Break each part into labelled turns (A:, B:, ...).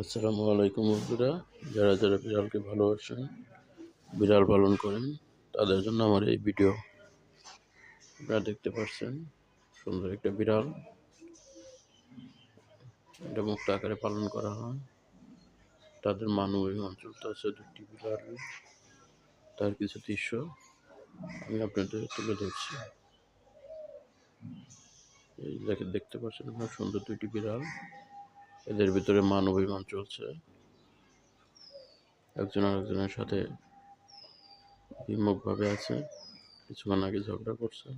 A: আসসালামু আলাইকুম বন্ধুরা। যারা যারা বিড়ালকে ভালোবাসেন, বিড়াল পালন করেন, তাদের জন্য আমার এই ভিডিও আপনারা দেখতে পাচ্ছেন। সুন্দর একটা বিড়াল। এটা মুক্ত আকারে পালন করা হয়। তাদের মানবিক অঞ্চল তো আছে দুটি বিড়াল। তার কিছু দৃশ্য আমি আপনাদের তুলে ধরছি। এই দেখে দেখতে পাচ্ছেন আপনার, সুন্দর দুইটি বিড়াল। এদের ভিতরে মান অভিমান চলছে। একজন আরেকজনের সাথে বিমুখভাবে আছে, কিছুক্ষণ আগে ঝগড়া করছে।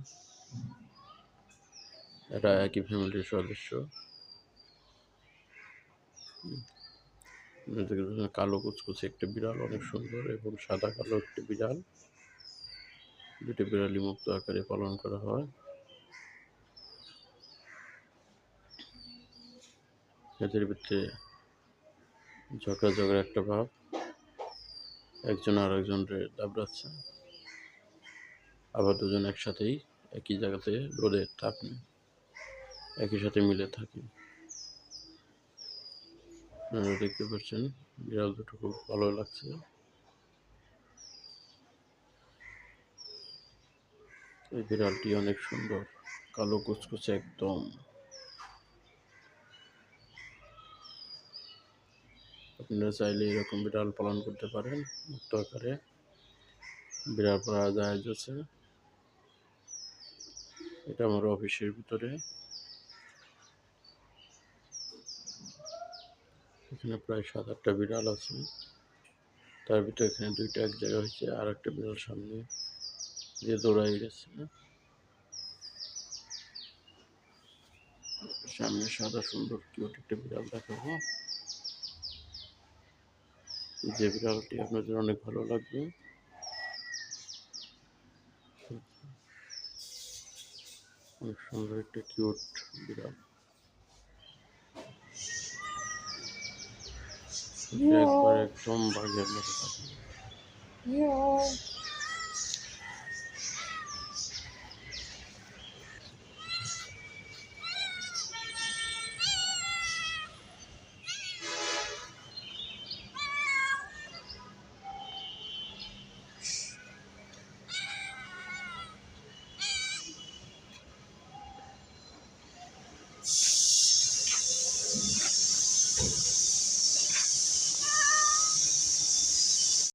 A: এরা একই ফ্যামিলির সদস্য। কালো কুচকুচে একটা বিড়াল, অনেক সুন্দর, এবং সাদা কালো একটি বিড়াল। দুটি বিড়ালই মুক্ত আকারে পালন করা হয়। এদের ভিতরে ঝগড়া ঝগড়া একটা ভাব। একজন আর একজনকে দাবড়াচ্ছে। আবার দুজন একসাথেই একই জায়গাতে রোদে তাপ নেয়। একই সাথে মিলে থাকি। আপনারা দেখতে পাচ্ছেন, বিড়াল দুটো খুব ভালো লাগছে। এই বিড়ালটি অনেক সুন্দর, কালো কুচকুচে একদম। আপনারা চাইলে এরকম বিড়াল পালন করতে পারেন মুক্ত আকারে। বিড়াল পালা জাহাজ আছে এটা আমার অফিসের ভিতরে। এখানে প্রায় সাত আটটা বিড়াল আছে। তার ভিতরে এখানে দুইটা এক জায়গা হয়েছে আর একটা বিড়াল সামনে দিয়ে দৌড়াই গেছে। সামনে সাদা সুন্দর কিউট একটা বিড়াল দেখাবো। যে বিড়ালটি আপনাদের অনেক ভালো লাগবে। অনেক সুন্দর একটা কিউট বিড়াল। একবার একদম বাঘের মতো থাকে.
B: Thank you.